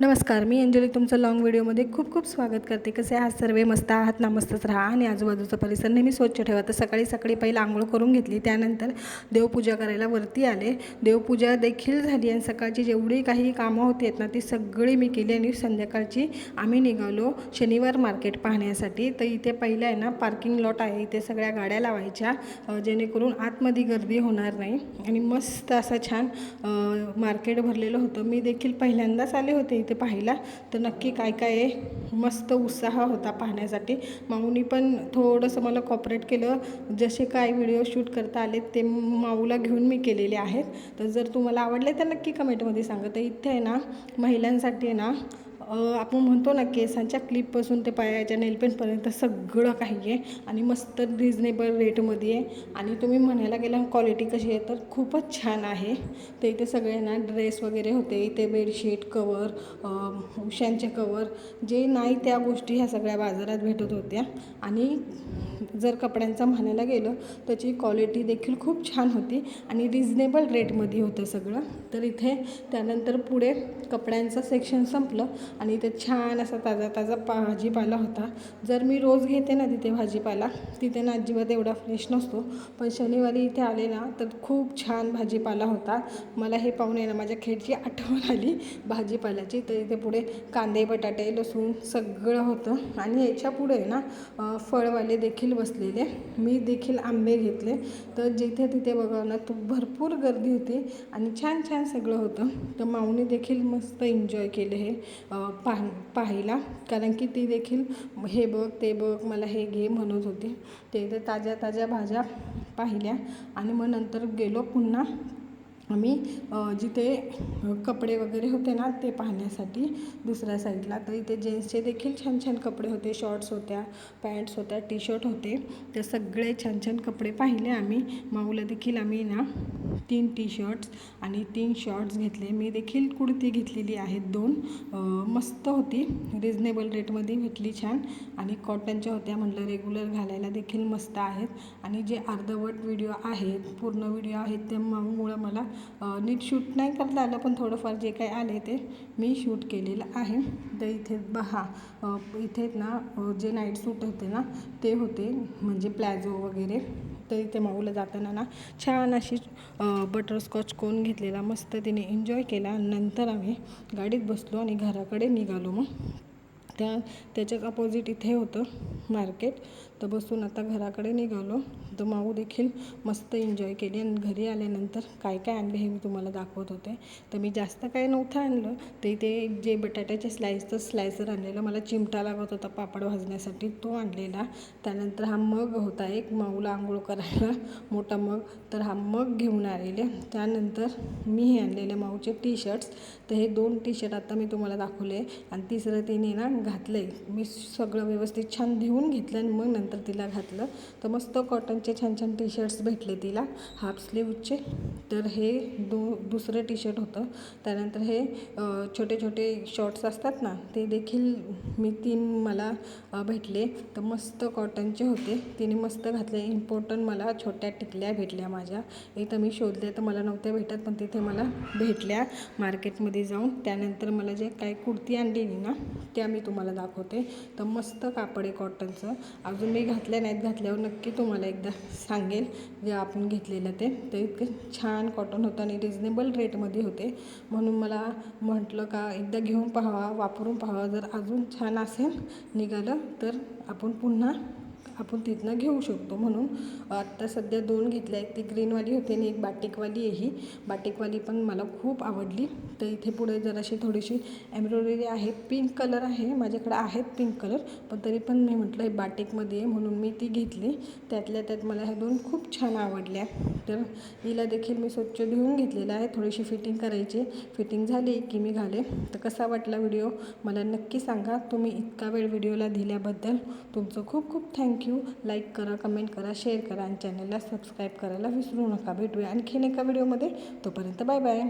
नमस्कार मी अंजली तुमचं लाँग व्हिडिओमध्ये खूप खूप स्वागत करते. कसे आहात सर्व? मस्त आहात? ना मस्तच राहा. आणि आजूबाजूचा परिसर नेहमी स्वच्छ ठेवा. तर सकाळी सकाळी पहिला आंघोळ करून घेतली. त्यानंतर देवपूजा करायला वरती आले. देवपूजा देखील झाली आणि सकाळची जेवढी काही कामं होती आहेत ना ती सगळी मी केली आणि संध्याकाळची आम्ही निघालो शनिवार मार्केट पाहण्यासाठी. तर इथे पहिलं आहे ना पार्किंग लॉट आहे. इथे सगळ्या गाड्या लावायच्या जेणेकरून आतमध्ये गर्दी होणार नाही. आणि मस्त असं छान मार्केट भरलेलं होतं. मी देखील पहिल्यांदाच आले होते इथे पाहायला तर नक्की काय काय आहे? मस्त उत्साह होता पाहण्यासाठी. माऊनी पण थोडंसं मला कॉपरेट केलं. जसे काय व्हिडिओ शूट करता आले ते माऊला घेऊन मी केलेले आहेत. तर जर तुम्हाला आवडले तर नक्की कमेंटमध्ये सांगा. तर इथे आहे ना महिलांसाठी आहे ना आपण म्हणतो ना केसांच्या क्लिपपासून ते पायाच्या नेलपेनपर्यंत सगळं काही आहे आणि मस्त रिजनेबल रेटमध्ये आहे. आणि तुम्ही म्हणायला गेला क्वालिटी कशी आहे तर खूपच छान आहे. तर इथे सगळे ना ड्रेस वगैरे होते इथे बेडशीट कवर उशांचे कवर जे नाही त्या गोष्टी ह्या सगळ्या बाजारात भेटत होत्या. आणि जर कपड्यांचं म्हणायला गेलं त्याची क्वालिटी देखील खूप छान होती आणि रिजनेबल रेटमध्ये होतं सगळं. तर इथे त्यानंतर पुढे कपड्यांचं सेक्शन संपलं आणि इथे छान असा ताजा ताजा भाजीपाला होता. जर मी रोज घेते ना तिथे भाजीपाला तिथे ना अजिबात एवढा फ्रेश नसतो. पण शनिवारी इथे आले ना तर खूप छान भाजीपाला होता. मला हे पाहून आहे ना माझ्या खेडची आठवण आली भाजीपाल्याची. तर इथे पुढे कांदे बटाटे लसूण सगळं होतं. आणि याच्यापुढे ना फळवाले देखील बसलेले मी देखील आंबे घेतले. तर जिथे तिथे बघा ना तू भरपूर गर्दी होती आणि छान छान सगळं होतं. तर माऊने देखील मस्त एन्जॉय केले हे पाह पाहायला. कारण की ती देखील हे बघ ते बघ मला हे घे म्हणत होती. ते इथे ताज्या ताज्या भाज्या पाहिल्या आणि मग नंतर गेलो पुन्हा आम्ही जिथे कपडे वगैरे होते ना ते पाहण्यासाठी दुसऱ्या साईडला. तर इथे जेन्ट्सचे देखील छान छान कपडे होते. शॉर्ट्स होत्या पॅन्ट्स होत्या टी शर्ट होते. तर सगळे छान छान कपडे पाहिले आम्ही. माऊला देखील आम्ही ना तीन टी शर्ट्स आणि तीन शॉर्ट्स घेतले. मी देखील कुर्ती घेतलेली आहेत दोन. मस्त होती. रिजनेबल रेटमध्ये भेटली छान. आणि कॉटनच्या होत्या म्हटलं रेग्युलर घालायला देखील मस्त आहेत. आणि जे अर्धवट व्हिडिओ आहेत पूर्ण व्हिडिओ आहेत ते मला नीट शूट नाही करता आलं पण थोडंफार जे काही आले ते मी शूट केलेलं आहे. तर इथे बहा इथे ना जे नाईट सूट होते ना ते होते. म्हणजे प्लॅझो वगैरे. तर इथे माऊला जाताना ना छान अशी बटरस्कॉच कोन घेतलेला मस्त तिने एन्जॉय केला. नंतर आम्ही गाडीत बसलो आणि घराकडे निघालो मग. त्या त्याच्याच अपोजिट इथे होतं मार्केट तर बसून आता घराकडे निघालो. तर माऊ देखील मस्त एन्जॉय केली आणि घरी आल्यानंतर काय काय आणले हे मी तुम्हाला दाखवत होते. तर मी जास्त काय नव्हतं आणलं. तर ते जे बटाट्याचे स्लाईसचं स्लायसर आणलेलं. मला चिमटा लागत होता पापड भाजण्यासाठी. तो आणलेला. त्यानंतर हा मग होता एक माऊला आंघोळ करायला. मोठा मग. तर हा मग घेऊन आलेले. त्यानंतर मी हे आणलेले माऊचे टी शर्ट्स तर हे दोन टी शर्ट आता मी तुम्हाला दाखवले. आणि तिसरं तिने ना घातलं आहे मी सगळं व्यवस्थित छान धुवून घेतलं आणि मग नंतर तिला घातलं. तर मस्त कॉटनचे छान छान टी शर्ट्स भेटले तिला. हाफ स्लीवचे तर हे दो दुसरं टी शर्ट होतं. त्यानंतर हे छोटे छोटे शॉर्ट्स असतात ना ते देखील मी तीन मला भेटले. तर मस्त कॉटनचे होते. तिने मस्त घातले. इम्पॉर्टंट मला छोट्या टिकल्या भेटल्या माझ्या. इथं मी शोधले तर मला नव्हत्या भेटत पण तिथे मला भेटल्या. मार्केटमध्ये जाऊन. त्यानंतर मला जे काही कुर्ती आणलेली ना त्या मी तुम्हाला दाखवते. तर मस्त कापड आहे कॉटनचं अजून मी घातल्या नाहीत घातल्यावर नक्की तुम्हाला एकदा सांगेल जे आपण घेतलेलं ते. तर इतकं छान कॉटन होतं आणि रिजनेबल रेटमध्ये होते. म्हणून मला म्हटलं का एकदा घेऊन पाहावा वापरून पाहावा. जर अजून छान असेल निघालं तर आपण पुन्हा आपण तिथनं घेऊ शकतो म्हणून. आत्ता सध्या दोन घेतल्या आहेत. ती ग्रीनवाली होती आणि एक बाटिकवाली आहे ही. बाटिकवाली पण मला खूप आवडली. तर इथे पुढे जराशी थोडीशी एम्ब्रॉयडरी आहे. पिंक कलर आहे. माझ्याकडे आहेत पिंक कलर पण तरी पण मी म्हटलं हे बाटिकमध्ये आहे म्हणून मी ती घेतली. त्यातल्या त्यात मला ह्या दोन खूप छान आवडल्या. तर हिला देखील मी स्वच्छ धुवून घेतलेलं आहे. थोडीशी फिटिंग करायची. फिटिंग झाली की मी घाले. तर कसा वाटला व्हिडिओ? मला नक्की सांगा. तुम्ही इतका वेळ व्हिडिओला दिल्याबद्दल तुमचं खूप खूप thank you. Thank you like करा कमेंट करा शेअर करा आणि चॅनलला सबस्क्राईब करायला विसरू नका. भेटूया आणखीन एका व्हिडिओमध्ये तोपर्यंत बाय बाय